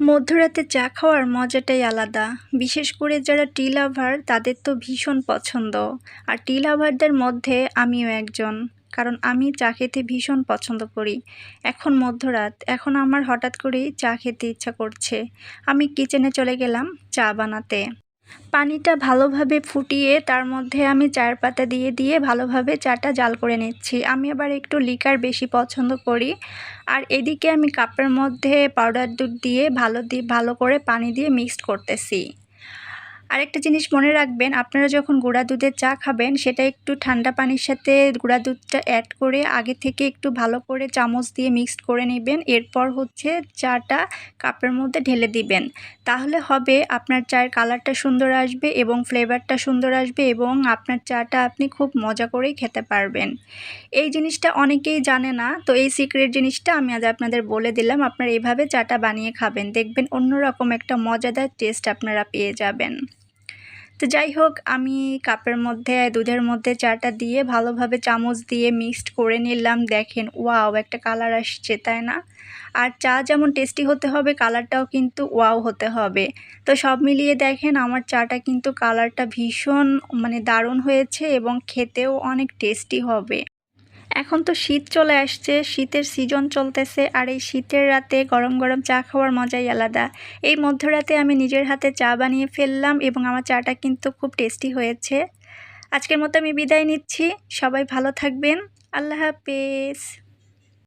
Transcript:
মধ্যরাতে চা খাওয়ার মজাটাই আলাদা। বিশেষ করে যারা টি লাভার, তাদের তো ভীষণ পছন্দ। আর টি লাভারদের মধ্যে আমিও একজন, কারণ আমি চা খেতে ভীষণ পছন্দ করি। এখন মধ্যরাত, এখন আমার হঠাৎ করেই চা খেতে ইচ্ছা করছে। আমি কিচেনে চলে গেলাম চা বানাতে। পানিটা ভালোভাবে ফুটিয়ে তার মধ্যে আমি চায়ের পাতা দিয়ে দিয়ে ভালোভাবে চাটা জাল করে নিচ্ছি। আমি আবার একটু লিকার বেশি পছন্দ করি। আর এদিকে আমি কাপের মধ্যে পাউডার দুধ দিয়ে ভালো দিয়ে ভালো করে পানি দিয়ে মিক্সড করতেছি। আরেকটা জিনিস মনে রাখবেন, আপনারা যখন গুঁড়া দুধের চা খাবেন, সেটা একটু ঠান্ডা পানির সাথে গুঁড়া দুধটা অ্যাড করে আগে থেকে একটু ভালো করে চামচ দিয়ে মিক্সড করে নেবেন, এরপর হচ্ছে চাটা কাপের মধ্যে ঢেলে দিবেন। তাহলে হবে আপনার চায়ের কালারটা সুন্দর আসবে এবং ফ্লেভারটা সুন্দর আসবে এবং আপনার চাটা আপনি খুব মজা করেই খেতে পারবেন। এই জিনিসটা অনেকেই জানে না, তো এই সিক্রেট জিনিসটা আমি আজ আপনাদের বলে দিলাম, আপনারা এভাবে চাটা বানিয়ে খাবেন, দেখবেন অন্যরকম একটা মজাদার টেস্ট আপনারা পেয়ে যাবেন। তো যাই হোক, আমি কাপের মধ্যে দুধের মধ্যে চাটা দিয়ে ভালোভাবে চামচ দিয়ে মিক্সড করে নিলাম। দেখেন, ওয়াও, একটা কালার আসছে, তাই না? আর চা যেমন টেস্টি হতে হবে কালারটাও কিন্তু ওয়াও হতে হবে। তো সব মিলিয়ে দেখেন, আমার চাটা কিন্তু কালারটা ভীষণ মানে দারুণ হয়েছে এবং খেতেও অনেক টেস্টি হবে। এখন তো শীত চলে আসছে, শীতের সিজন চলতেছে আর এই শীতের রাতে গরম গরম চা খাওয়ার মজাই আলাদা। এই মধ্যরাতে আমি নিজের হাতে চা বানিয়ে ফেললাম এবং আমার চাটা কিন্তু খুব টেস্টি হয়েছে। আজকের মতো আমি বিদায় নিচ্ছি। সবাই ভালো থাকবেন। আল্লাহ হাফেজ।